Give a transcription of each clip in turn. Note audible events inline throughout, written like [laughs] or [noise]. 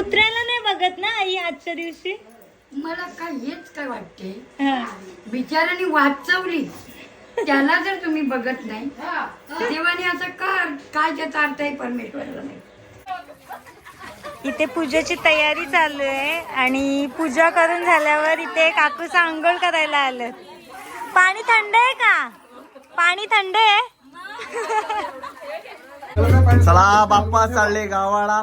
कुत्र्याला नाही बघत ना आई आजच्या दिवशी? मला काय हेच काय वाटते? हा. बिचाराने वाचवली. त्याला जर तुम्ही बघत नाही देवाने असं कर काय त्याचा अर्थ आहे परमेश्वराला नाही इथे पूजेची तयारी चालू आहे आणि पूजा करून झाल्यावर इथे काकूचा आंघोळ करायला आलं. पाणी थंड आहे का? पाणी थंड आहे? चला बाप्पा चालले गावाला.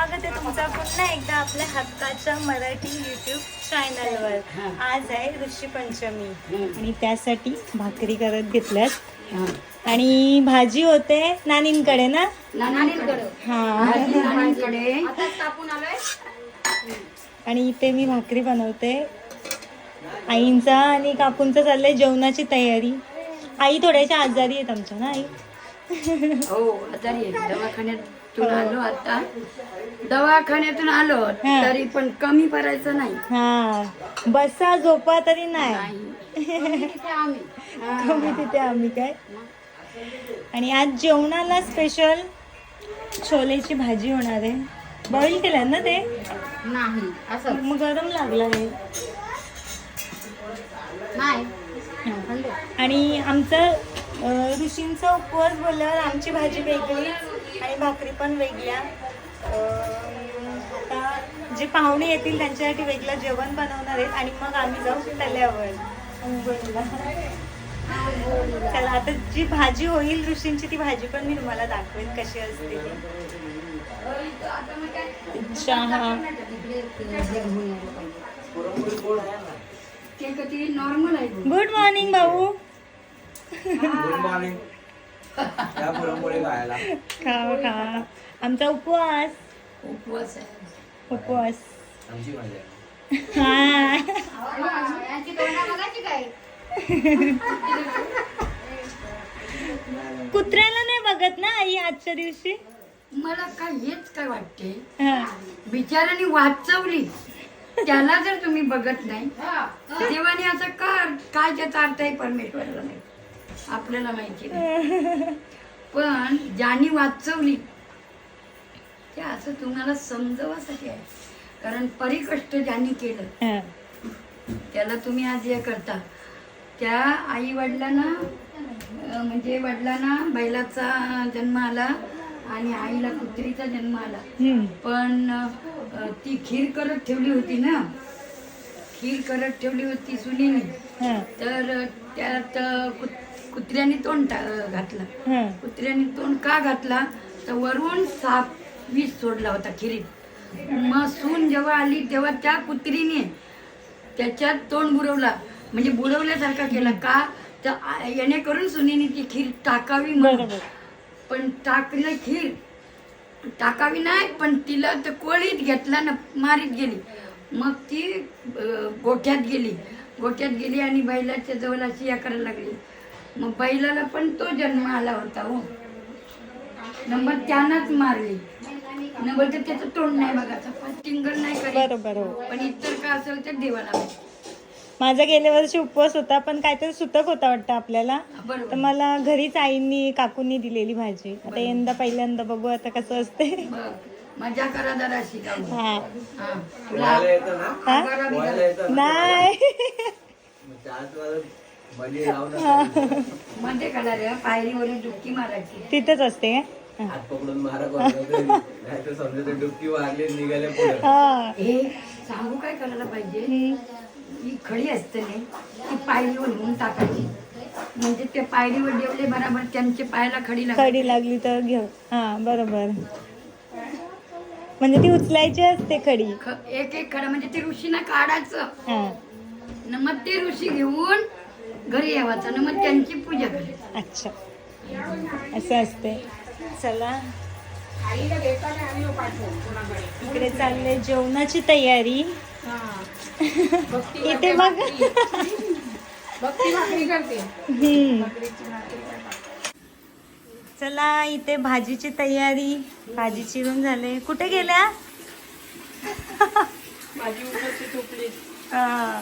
स्वागत आहे तुमचं पुन्हा एकदा आपल्या हक्काच्या मराठी युट्यूब चॅनलवर आज आहे ऋषी पंचमी. आणि त्यासाठी भाकरी करत घेतल्यात. आणि भाजी होते नानींकडे ना? हा. नानांकडे. आणि इथे मी भाकरी बनवते. आईंचा आणि काकूंचा चाललंय जेवणाची तयारी. आई थोड्याशा आजारी आहेत आमच्या ना आई? हो आजारी आहे दवाखान्यातून आलो आता. दवाखान्यातून आलो हा. तरी पण कमी पडायचं नाही. हा. बसा झोपा तरी नाही. नाही. कमी तिथे आम्ही. [laughs] काय? आणि आज जेवणाला स्पेशल छोलेची भाजी होणार आहे. बॉईल केलं ना ते? नाही असं. मग गरम लागला आहे. नाही. आणि आमचं अं, ऋषींचा उपवास बोलल्यावर आमची भाजी वेगळी आणि भाकरी पण वेगळ्या. अं, आता जे पाहुणे येतील त्यांच्यासाठी वेगळं जेवण बनवणार आहेत आणि मग आम्ही जाऊ तल्यावर. चला आता जी भाजी होईल ऋषींची ती भाजी पण मी तुम्हाला दाखवेन कशी असते ती. चहा. गुड मॉर्निंग भाऊ. गुड मॉर्निंग या पुरणपोळी खायला. खा खा. आमचा उपवास. उपवास आहे. उपवास. आमची मजा हा. कुत्र्याला नाही बघत ना आई आजच्या दिवशी? मला काय हेच काय वाटते? हा. बिचाराने वाचवली. त्याला जर तुम्ही बघत नाही देवाने असं कर. काय त्याचा अर्थ आहे परमेश्वराला नाही आपल्याला माहिती नाही पण ज्याने वाचवली ते असं तुम्हाला समजवासाठी आहे कारण परिकष्ट ज्यांनी केलं. त्याला तुम्ही आज हे करता त्या आई वडिलांना म्हणजे वडिलांना बैलाचा जन्म आला आणि आईला कुत्रीचा जन्म आला. पण ती खीर करत ठेवली होती ना खीर करत ठेवली होती सुनीने. तर त्यात कुत्र्याने तोंड घातलं. कुत्र्याने तोंड का घातला? तर वरून साप विष सोडला होता खिरीत. मग सून जेव्हा आली तेव्हा त्या कुत्रीने त्याच्यात तोंड बुडवला. म्हणजे बुडवल्यासारखा केला का? तर येणेकरून सुनीने ती खीर टाकावी म्हणून. पण टाकलं खीर. टाकावी नाही पण तिला तर कोळीत घेतला ना मारीत गेली. मग ती गोठ्यात गेली. गोठ्यात गेली आणि बैलाच्या जवळ अशी या करायला लागली. मग बैलाला पण तो जन्म आला होता हो. नंबर त्यानंच मारली. नंबर तर त्याचं तोंड नाही बघायचं पण टिंगल नाही करीत. बरोबर हो. पण इतर काय असेल तर देवाला माहिती. माझा गेल्या वर्षी उपवास होता पण काहीतरी सुतक होता वाटतं आपल्याला. तर बरोबर मला घरीच आईंनी काकूंनी दिलेली भाजी. आता यंदा पहिल्यांदा बघू आता कसं असते. बघ मजा करा जरा शिकावं. हा. हा. तुला हा? नाही. मग त्यात मला बली लावून मध्ये कळा रे पायरीवरून डुबकी मारायची. तिथंच असते काय हा. हात पकडून मारा नाही तर. समजा ते डुबकी मारली निघाले पुढे. हा. हे सांगू काय करायला पाहिजे. ही खडी असते ना ती पायरीवर घेऊन टाकायची. म्हणजे ते पायरीवर ठेवले बराबर त्यांच्या पायाला खडी लागली कडी लागली तर घेऊ. हा बरोबर. म्हणजे ती उचलायची असते खडी. ख- एक एक खडा म्हणजे ते ऋषीना काढायचं. हा. न मग ते ऋषी घेऊन घरी यावायचं न मग त्यांची पूजा करायची अच्छा. असं असते चला. इकडे चालले जेवणाची तयारी. इथे मग. चला इथे भाजीची तयारी. भाजी चिरून झाले कुठे गेल्या? हा.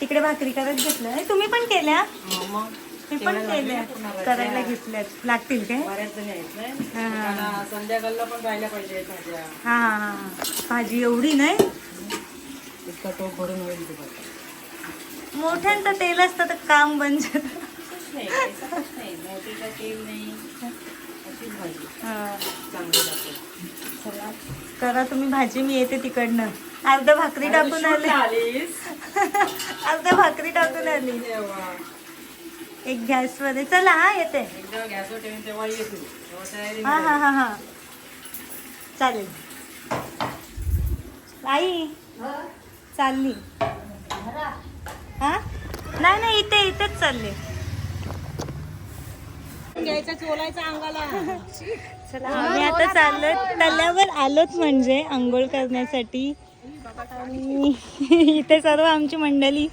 तिकडे भाकरी करत घेतलं तुम्ही पण केल्या? मग. मी पण केल्या करायला घेतल्यात. लागतील काय? हा. संध्याकाळला पण राहिल्या पाहिजे हा हा हा. भाजी एवढी नाही? इतका टोप भरून होईल ते मोठ्यांचं तेल असतं तर काम बंद. हा. करा तुम्ही भाजी मी येते तिकडनं. अर्धा भाकरी टाकून आले. अर्धा भाकरी टाकून आली. एक गॅसवर आहे. चला हा येते. हा हा हा हा. चालेल. आई चालली. हा? नाही नाही इथे इथेच चालले. घ्यायचा चोलायचा अंगाला. चला आम्ही आता चाललो तल्यावर आलोच म्हणजे आंघोळ करण्यासाठी. आणि [laughs] इथे सर्व आमची मंडळी.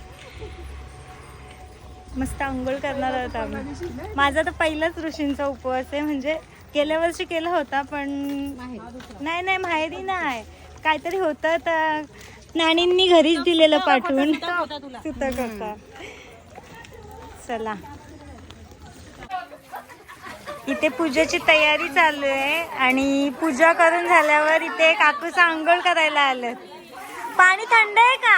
मस्त आंघोळ करणार आहोत आम्ही. माझा तर पहिलाच ऋषींचा उपवास आहे म्हणजे गेल्या वर्षी केला होता पण नाही नाही माहेरी नाही. काहीतरी होतं तर नाणींनी घरीच दिलेलं पाठवून. सुतक करता चला. इथे पूजेची तयारी चालू आहे आणि पूजा करून झाल्यावर इथे काकूचा आंघोळ करायला आलं पाणी थंड आहे का?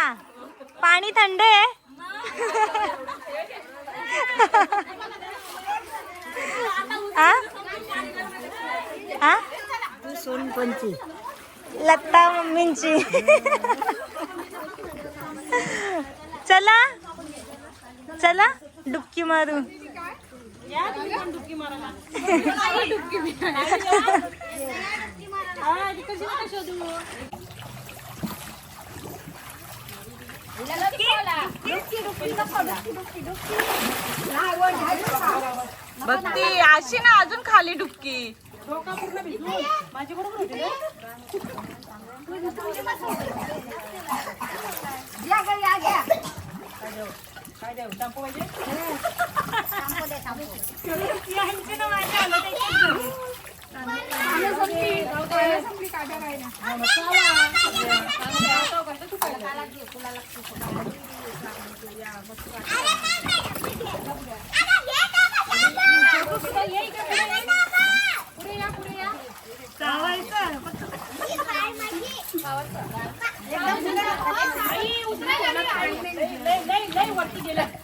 पाणी थंड आहे? सोनपंची लत्ता मम्मींची. चला. चला डुबकी मारू. [laughs] भक्ती अशी ना अजून खाली डुबकी. यांची ना माझ्या हालत एकच झाली.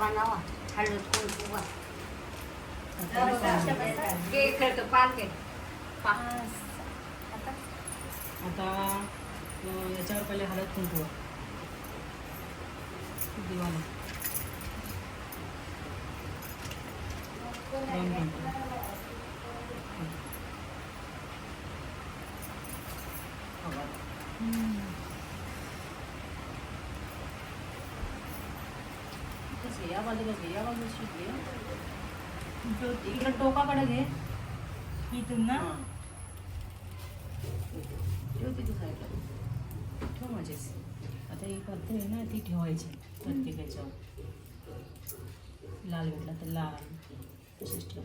फुला बांधावा हळद कुंकू घे खेळतो पाल घे आता अं, याच्यावर पहिले हळद कुंकू दिवाला दोन मिनिटं. या बाजूला घे, या शीट घे. इकडं टोकाकडे घे. इथून ना? ठेव तिथे साईडला. ठेव माझेच आता ही पत्ते आहे ना ती ठेवायची प्रत्येक याच्यावर लाल भेटला तर लाल. तसेच ठेव.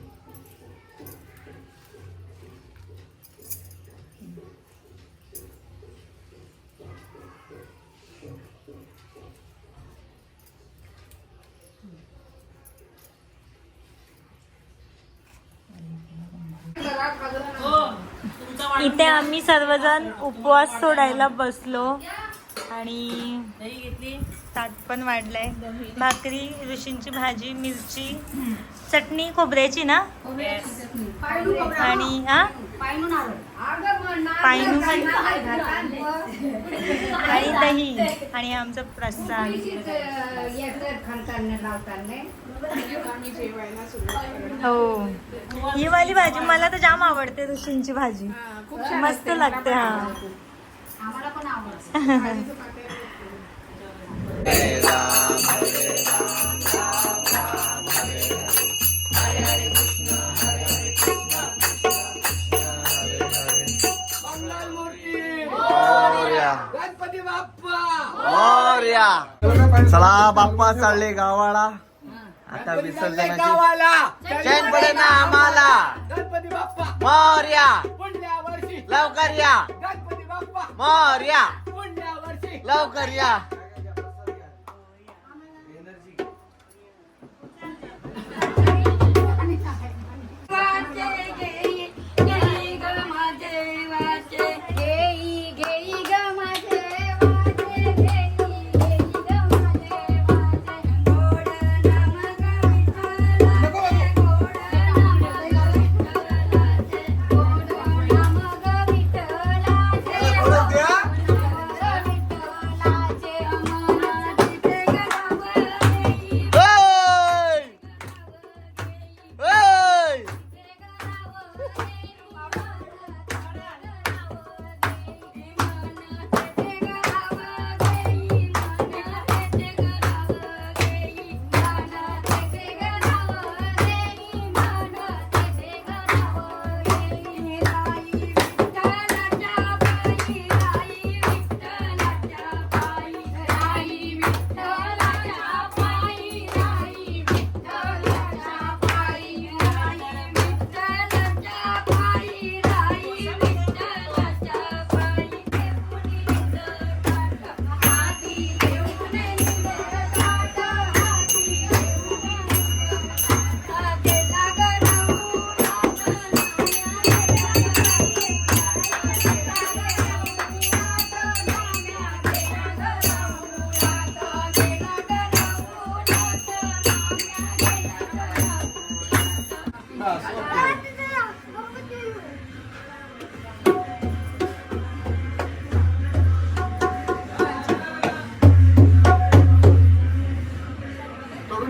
इथे आम्ही सर्वजण उपवास सोडायला बसलो. आणि ताट पण वाढलाय. भाकरी ऋषींची भाजी मिरची चटणी खोबऱ्याची ना? आणि हा? पायनू आणि दही आणि आमचा प्रसाद हो ही वाली भाजी मला तर जाम आवडते ऋषींची भाजी मस्त लागते हा आम्हाला गणपती बाप्पा! मोर्या! चला बाप्पा चालले गावाला. आता विसर्जनाची गावाला. चैन पडे ना आम्हाला! गणपती बाप्पा. मोर्या! पुढल्या वर्षी. लवकर या! गणपती बाप्पा. मोर्या! पुढल्या वर्षी. लवकर या! माझे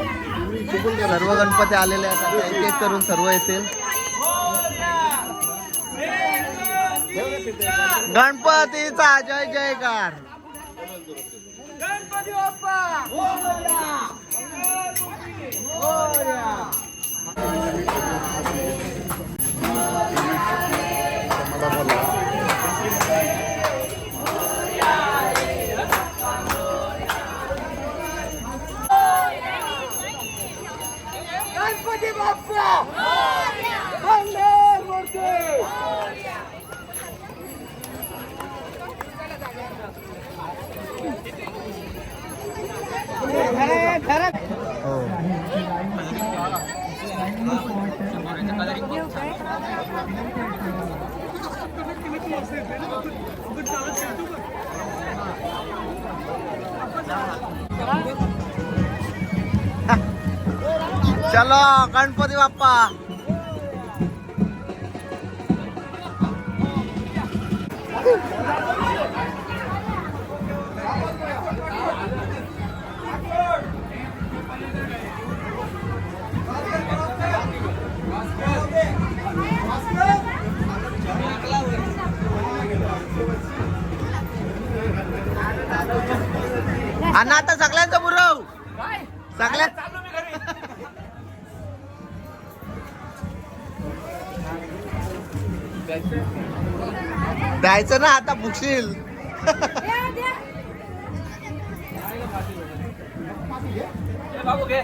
सर्व गणपती आलेले आहेत एक एक करून सर्व येतील गणपतीचा जय जयकार. गणपती बाप्पा चलो गणपती बाप्पा अण्णा आता सगळ्यांचं बुरव सगळ्या द्यायचं ना आता बुकशील बाबू घे.